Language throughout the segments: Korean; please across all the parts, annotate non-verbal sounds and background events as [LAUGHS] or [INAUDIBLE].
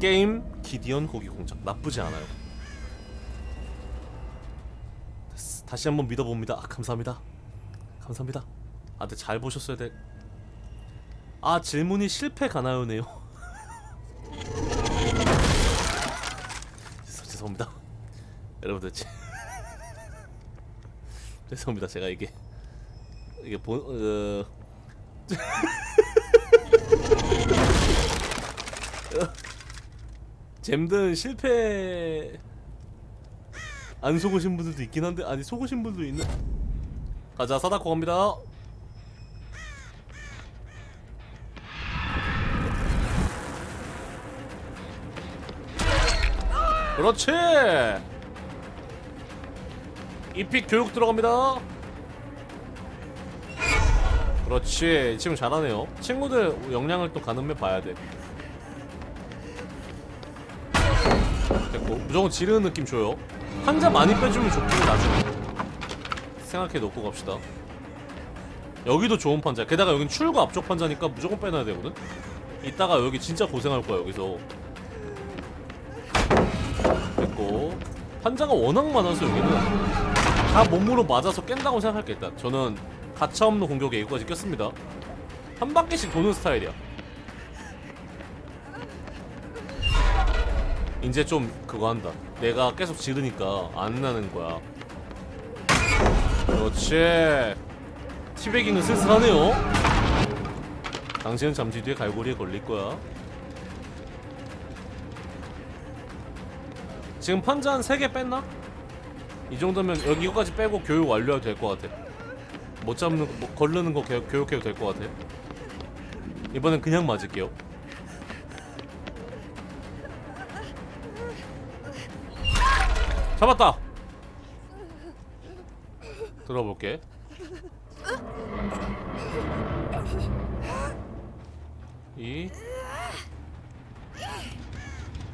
게임 기디언 고기 공장 나쁘지 않아요. 다시 한번 믿어봅니다. 아, 감사합니다. 감사합니다. 아, 근데 잘 보셨어야 돼. 아, 질문이 실패 가나요네요. [LAUGHS] 죄송- 죄송합니다. 여러분들 제- [LAUGHS] 죄송합니다. 제가 이게 이게 본 어... 잼든 실패 안 속으신 분들도 있긴 한데 아니 속으신 분도 있는 가자 사다코 갑니다. 그렇지! 이픽 교육 들어갑니다. 그렇지 지금 잘하네요. 친구들 역량을 또 가늠해 봐야 돼 됐고 무조건 지르는 느낌 줘요. 한자 많이 빼주면 좋고 나중에. 생각해 놓고 갑시다. 여기도 좋은 판자. 게다가 여긴 출구 앞쪽 판자니까 무조건 빼놔야 되거든? 이따가 여기 진짜 고생할 거야 여기서. 됐고. 판자가 워낙 많아서 여기는 다 몸으로 맞아서 깬다고 생각할게 일단 저는 가차없는 공격에 이거까지 꼈습니다. 한 바퀴씩 도는 스타일이야 이제 좀 그거 한다. 내가 계속 지르니까 안 나는 거야. 그렇지. 티베깅은 쓸쓸하네요. 당신은 잠시 뒤에 갈고리에 걸릴 거야. 지금 판자 한 3개 뺐나? 이 정도면 여기 이거까지 빼고 교육 완료해도 될 것 같아. 못 잡는 거, 뭐, 걸르는 거 교육, 교육해도 될 것 같아. 이번엔 그냥 맞을게요. 잡았다. 들어볼게. 이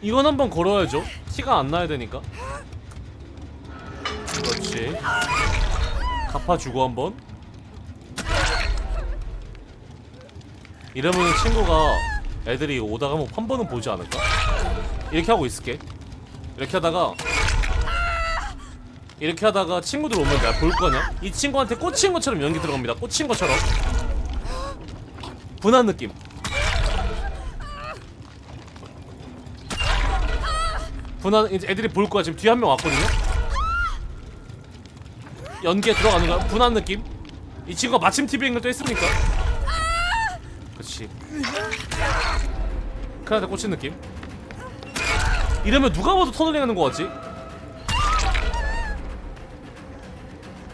이건 한번 걸어야죠. 티가 안 나야 되니까. 그렇지. 갚아주고 한번. 이러면 친구가 애들이 오다가 뭐 한 번은 보지 않을까? 이렇게 하고 있을게. 이렇게 하다가 이렇게 하다가 친구들 오면 내가 볼 거냐? 이 친구한테 꽂힌 것처럼 연기 들어갑니다. 꽂힌 것처럼. 분한 느낌. 분한 이제 애들이 볼 거야. 지금 뒤에 한 명 왔거든요. 연기에 들어가는 거야. 분한 느낌. 이 친구가 마침 TV인 걸또 했으니까. 그렇지. 그한테 꽂힌 느낌. 이러면 누가 봐도 터널링 하는 거 같지?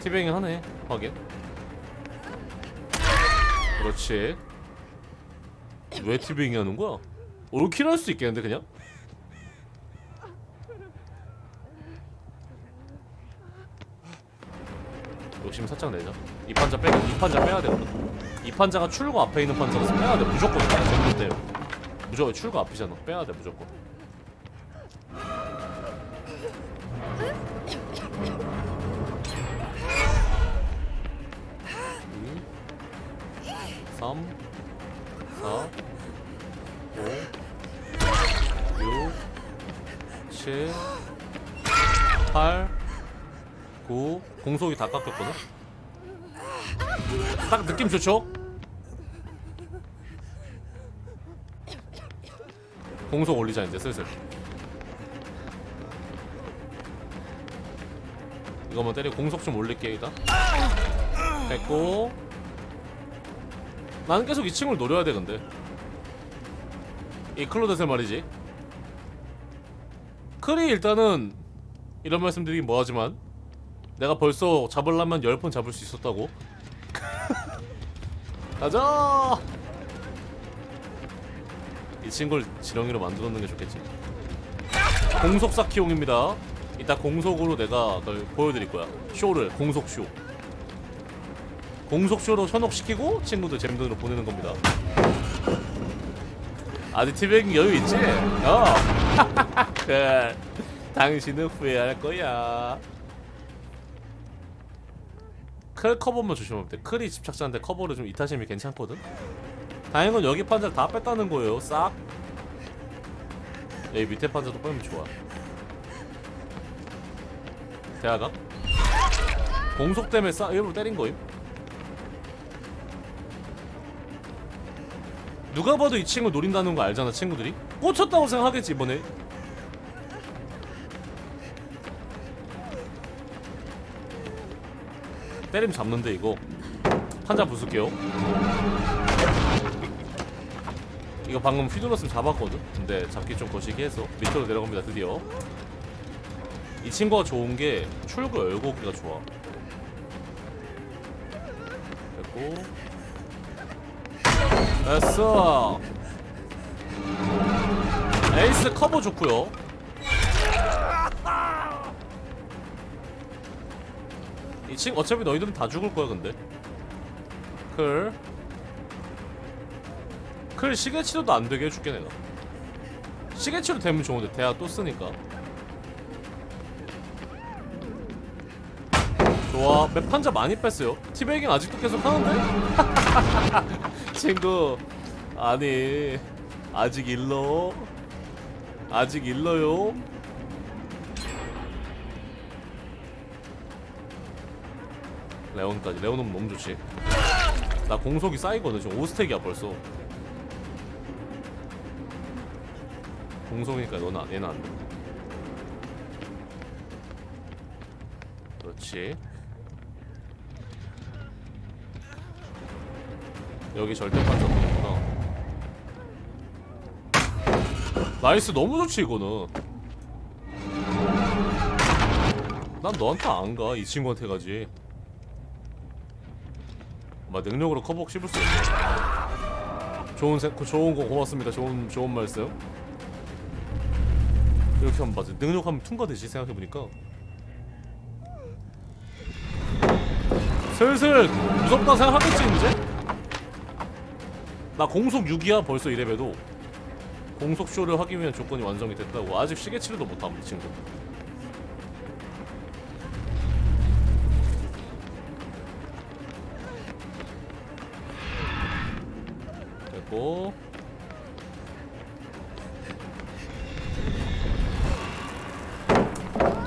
티뱅이 하네 확인 그렇지. 왜 티뱅이 하는 거야? 올킬 할 수 있겠는데 그냥? 욕심 살짝 내자. 이 판자 빼, 이 판자 빼야 되거든 이 판자가 출구 앞에 있는 판자라서 빼야 돼 무조건. 빼야 돼 근데 무조건 출구 앞이잖아. 빼야 돼 무조건 3 4 5 6 7 8 9 공속이 다 깎였거든? 딱 느낌 좋죠? 공속 올리자 이제 슬슬 이거만 때리고 공속 좀 올릴게 일단 됐고 나는 계속 이 친구를 노려야 돼 근데. 이 클로젯을 말이지. 크리 일단은 이런 말씀드리긴 뭐하지만 내가 벌써 잡으려면 10번 잡을 수 있었다고. [LAUGHS] 가자! 이 친구를 지렁이로 만들어놓는 게 좋겠지. 공속 쌓기용입니다. 이따 공속으로 내가 널 보여드릴 거야. 쇼를 공속 쇼 공속쇼로 현혹시키고 친구들 잼든으로 보내는 겁니다. 아직 티백이 여유 있지? 어. [LAUGHS] 그 당신은 후회할 거야. 클 커버만 조심하면 돼. 클이 집착자인데 커버를 좀 이타심이 괜찮거든. 다행인 건 여기 판자를 다 뺐다는 거예요. 싹. 여기 밑에 판자도 빼면 좋아 대화가? 공속 때문에 싸 일부러 때린 거임? 누가 봐도 이 친구 노린다는 거 알잖아 친구들이? 꽂혔다고 생각하겠지 이번에. 때리면 잡는데 이거? 판자 부술게요. 이거 방금 휘둘렀으면 잡았거든? 근데 잡기 좀 거시기 해서 밑으로 내려갑니다 드디어. 이 친구가 좋은 게 출구 열고 오기가 좋아. 됐고 됐어 에이스 커버 좋고요 이 친구 어차피 너희들은 다 죽을 거야 근데 클. 클 시계치료도 안 되게 해줄게 내가. 시계치료 되면 좋은데 대야 또 쓰니까. 좋아 맵 판자 많이 뺐어요. 티베이깅 아직도 계속 하는데? [LAUGHS] 친구 아니 아직 일러? 아직 일러요. 레온까지. 레온은 너무 좋지. 나 공속이 쌓이거든 지금. 5스택이야 벌써. 공속이니까 너는 안- 얘는 안돼. 그렇지 여기 절대 판자구나 나이스 너무 좋지 이거는 난 너한테 안 가 이 친구한테 가지 막 능력으로 커버 씹을 수 있네. 좋은 세, 그 좋은 거 고맙습니다. 좋은 좋은 말씀. 이렇게 하면 맞아. 능력하면 퉁가되지 생각해 보니까. 슬슬 무섭다 생각하겠지 이제? 나 공속 6이야? 벌써 이래봬도. 공속 쇼를 하기 위한 조건이 완성이 됐다고. 아직 시계치료도 못함 이 친구. 됐고.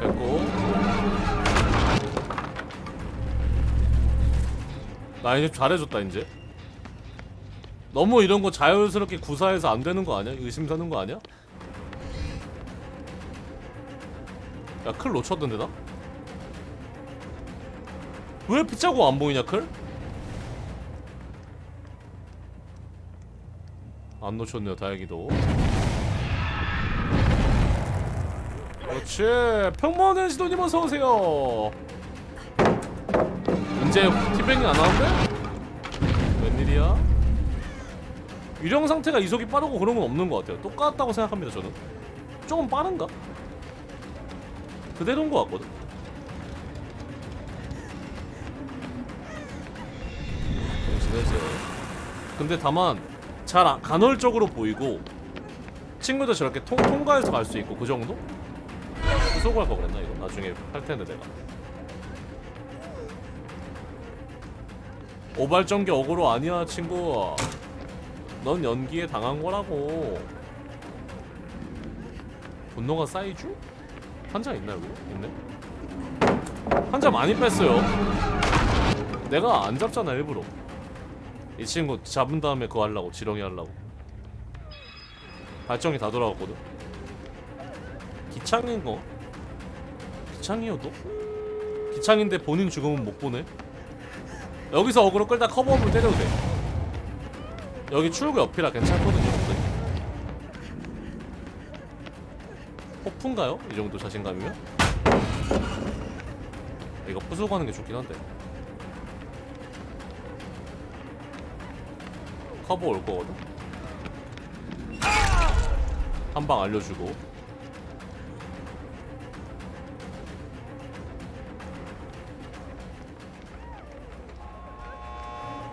됐고. 나 이제 잘해줬다 이제 너무 이런 거 자연스럽게 구사해서 안 되는 거 아니야? 의심 사는 거 아니야? 야 클 놓쳤던데 나? 왜 피자고 안 보이냐 클? 안 놓쳤네요 다행히도 그렇지 평범한 시도님 어서 오세요 이제 티뱅이 안 하는데? 웬일이야? 유령 상태가 이속이 빠르고 그런 건 없는 것 같아요. 똑같다고 생각합니다 저는. 조금 빠른가? 그대로인 것 같거든. 정신해제 근데 다만 잘 안- 간헐적으로 보이고 친구들 저렇게 통, 통과해서 갈 수 있고 그 정도? 후속할 거 그랬나 이거? 나중에 할 텐데 내가. 오발전기 어그로 아니야 친구 넌 연기에 당한 거라고. 분노가 쌓이죠? 한자 있나 여기? 있네? 한자 많이 뺐어요. 내가 안 잡잖아 일부러. 이 친구 잡은 다음에 그거 하려고 지렁이 하려고. 발정이 다 돌아갔거든. 기창인 거? 기창이어도? 기창인데 본인 죽음은 못 보네? 여기서 어그로 끌다 커버업을 때려도 돼 여기 출구 옆이라 괜찮거든요 근데 호프인가요? 이 정도 자신감이면? 이거 부수고 가는 게 좋긴 한데 커버 올 거거든. 한 방 알려주고.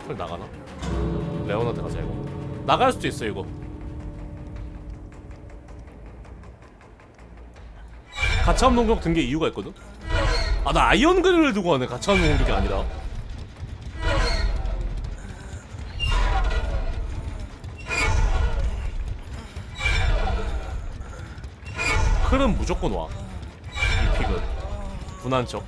털 나가나? 레오나한테 가자 이거. 나갈 수도 있어 이거. 가차함 농격 든 게 이유가 있거든. 아 나 아이언 그릴을 두고 가네 가차함 농격이 아니라. 클은 무조건 와. 이 픽은 분한 척.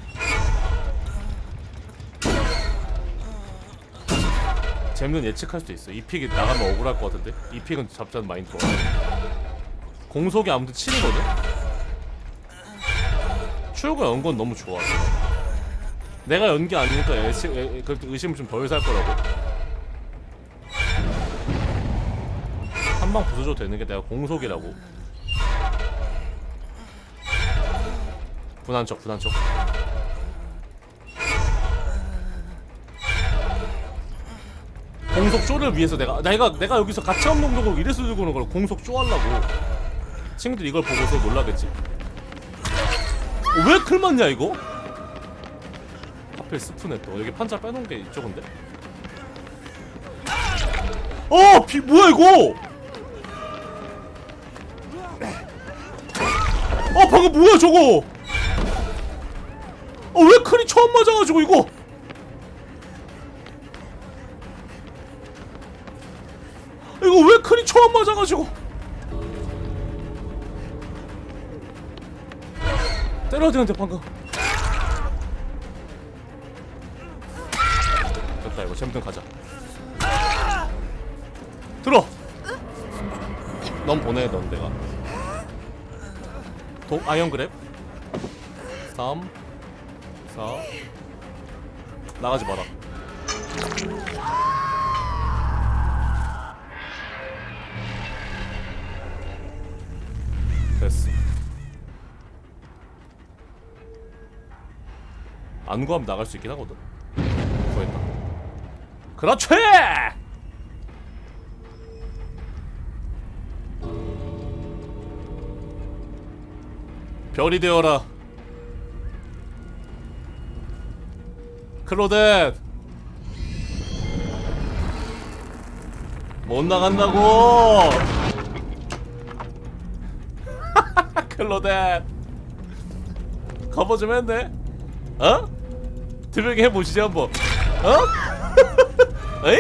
잼는 예측할 수도 있어. 이 픽이 나가면 억울할 것 같은데. 이 픽은 잡자는 마인드 좋아. 공속이 아무튼 7이거든. 출구 연건 너무 좋아. 내가 연게 아니니까 애시, 애, 그 의심을 좀 덜 살 거라고. 한 방 부숴줘도 되는 게 내가 공속이라고. 분한 척, 분한 척. 공속 쇼를 위해서 내가 내가 내가 여기서 없는 공격을 이래서 들고 오는 걸 공속 쇼 하려고 친구들 이걸 보고서 놀라겠지. 어, 왜 클 맞냐 이거? 하필 스프네 또 여기 판자 빼놓은 게 이쪽인데. 어, 비 뭐야 이거? 어 방금 뭐야 저거? 어왜 클이 처음 맞아가지고? 이거 맞아가지고? 때려야 되는데 방금. 됐다 이거 잼든 가자. 들어. 넌 보내 넌 내가. 독 아이언 그랩. 3 4 나가지 마라. 안 구하면 나갈 수 있긴 하거든. 구했다. 그렇지! 별이 되어라. 클로덴! 못 나간다고! [LAUGHS] 클로덴! 커버 좀 했네? 어? 드명이 해보시지 한번 어? [LAUGHS] 에이?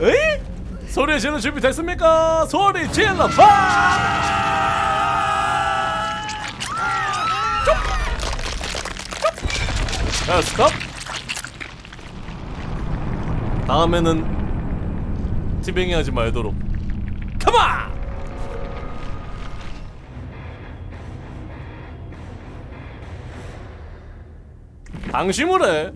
에이? 소리 지르 준비 됐습니까? 소리 질러 봐! 자, 스톱! 다음에는 티뱅이 하지 말도록 컴온! 방심을 해